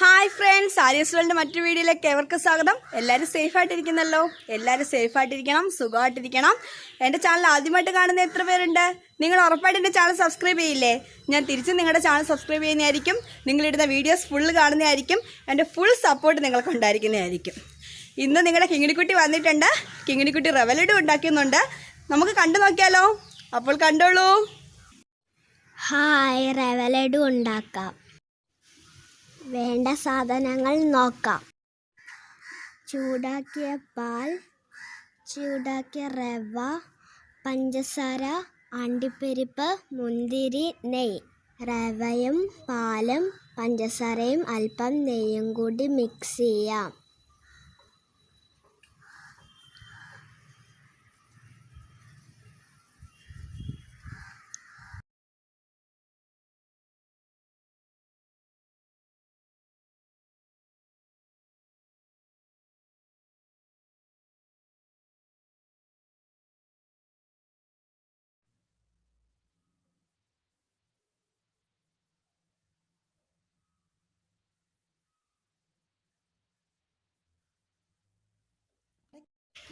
Hi friends Arya's world മറ്റൊരു വീഡിയോയിലേക്ക് എവർക്ക് സ്വാഗതം. എല്ലാവരും സേഫ് ആയിട്ടിരിക്കുന്നല്ലോ? എല്ലാവരും സേഫ് ആയിട്ടിരിക്കണം സുഖമായിട്ടിരിക്കണം. എന്റെ ചാനൽ ആദ്യമായിട്ട് കാണുന്ന എത്ര പേരുണ്ട്? നിങ്ങൾ ഉറപ്പായിട്ട് എന്റെ ചാനൽ സബ്സ്ക്രൈബ് ചെയ്യില്ലേ? ഞാൻ തിരിച്ച് നിങ്ങളുടെ ചാനൽ സബ്സ്ക്രൈബ് ചെയ്യുന്നതായിരിക്കും. നിങ്ങളിടുന്ന വീഡിയോസ് ഫുള്ള് കാണുന്നതായിരിക്കും. എന്റെ ഫുൾ സപ്പോർട്ട് നിങ്ങൾക്ക് ഉണ്ടായിരിക്കുന്നതായിരിക്കും. ഇന്ന് നിങ്ങളുടെ കിങ്ങിണിക്കുട്ടി വന്നിട്ടുണ്ട്. കിങ്ങിണിക്കുട്ടി റെവലഡ് ഉണ്ടാക്കുന്നുണ്ട് നമുക്ക് കണ്ടു നോക്കിയാലോ? അപ്പോൾ കണ്ടോളൂ. ഹായ് റെവലഡ് ഉണ്ടാക്കാം. വേണ്ട സാധനങ്ങൾ നോക്കാം. ചൂടാക്കിയ പാൽ ചൂടാക്കിയ റവ പഞ്ചസാര അണ്ടിപ്പരിപ്പ് മുന്തിരി നെയ്യ് റവയും പാലും പഞ്ചസാരയും അല്പം നെയ്യും കൂടി മിക്സ് ചെയ്യാം.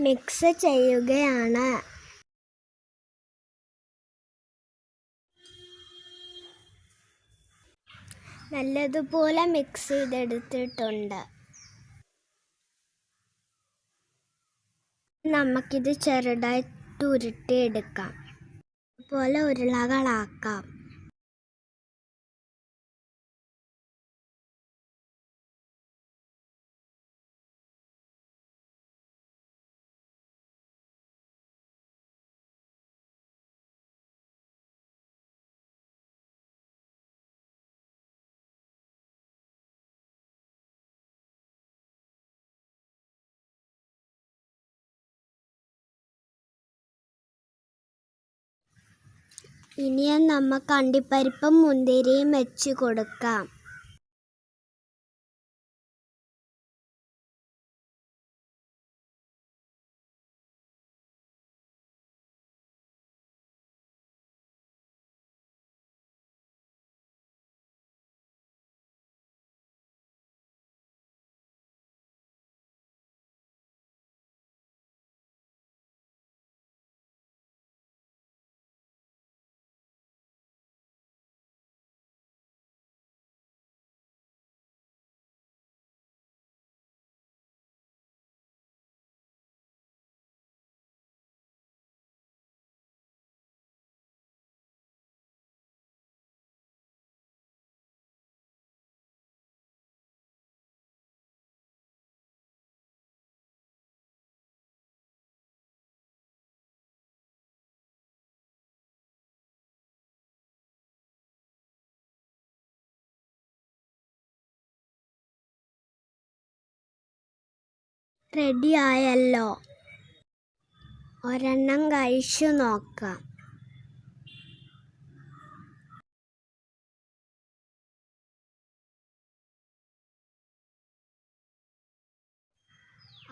മിക്സ് ചെയ്യുകയാണ്. നല്ലതുപോലെ മിക്സ് ചെയ്തെടുത്തിട്ടുണ്ട്. നമുക്കിത് ചെറുതായിട്ട് ഉരുട്ടിയെടുക്കാം. അതുപോലെ ഉരുളകളാക്കാം. ഇനി നമുക്ക് അണ്ടിപ്പരിപ്പും മുന്തിരിയും വെച്ച് കൊടുക്കാം. റെഡി ആയല്ലോ ഒരെണ്ണം കഴിച്ചു നോക്കാം.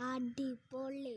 അടിപൊളി.